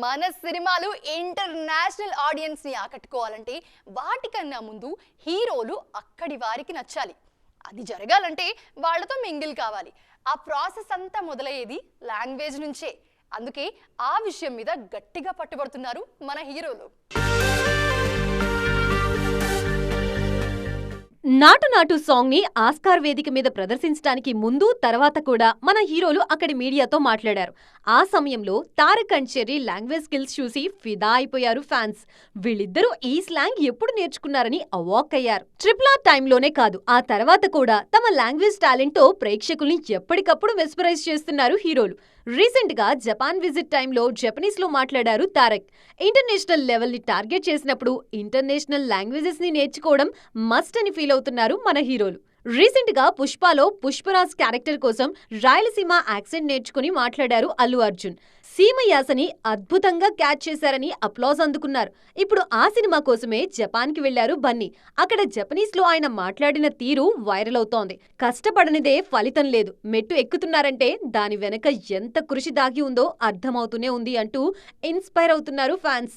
మన సినిమాలు ఇంటర్నేషనల్ ఆడియన్స్ని ఆకట్టుకోవాలంటే వాటికన్నా ముందు హీరోలు అక్కడి వారికి నచ్చాలి. అది జరగాలంటే వాళ్ళతో మింగిల్ కావాలి. ఆ ప్రాసెస్ అంతా మొదలయ్యేది లాంగ్వేజ్ నుంచే. అందుకే ఆ విషయం మీద గట్టిగా పట్టుబడుతున్నారు మన హీరోలు. నాటు నాటు సాంగ్ని ఆస్కార్ వేదిక మీద ప్రదర్శించడానికి ముందు తర్వాత కూడా మన హీరోలు అక్కడి మీడియాతో మాట్లాడారు. ఆ సమయంలో Tarak and Cherry language skills చూసి ఫిదా అయిపోయారు ఫ్యాన్స్. వీళ్ళిద్దరూ ఈ స్లాంగ్ ఎప్పుడు నేర్చుకున్నారని అవాక్ అయ్యారు. ట్రిపుల్ ఆర్ టైంలోనే కాదు ఆ తర్వాత కూడా తమ లాంగ్వేజ్ టాలెంట్తో ప్రేక్షకుల్ని ఎప్పటికప్పుడు మెస్పరైజ్ చేస్తున్నారు హీరోలు. రీసెంట్గా జపాన్ విజిట్ టైంలో జపనీస్లో మాట్లాడారు తారక్. ఇంటర్నేషనల్ లెవెల్ని టార్గెట్ చేసినప్పుడు ఇంటర్నేషనల్ లాంగ్వేజెస్ని నేర్చుకోవడం మస్ట్ అని ఫీల్ అవుతున్నారు మన హీరోలు. రీసెంట్గా పుష్పలో పుష్పరాజ్ క్యారెక్టర్ కోసం రాయలసీమ యాక్సెంట్ నేర్చుకుని మాట్లాడారు అల్లు అర్జున్. సీమ యాసని అద్భుతంగా క్యాచ్ చేశారని అప్లాజ్ అందుకున్నారు. ఇప్పుడు ఆ సినిమా కోసమే జపాన్కి వెళ్ళారు బన్నీ. అక్కడ జపనీస్లో ఆయన మాట్లాడిన తీరు వైరల్ అవుతోంది. కష్టపడనిదే ఫలితం లేదు. మెట్టు ఎక్కుతున్నారంటే దాని వెనక ఎంత కృషి దాగి ఉందో అర్థమవుతూనే ఉంది అంటూ ఇన్స్పైర్ అవుతున్నారు ఫ్యాన్స్.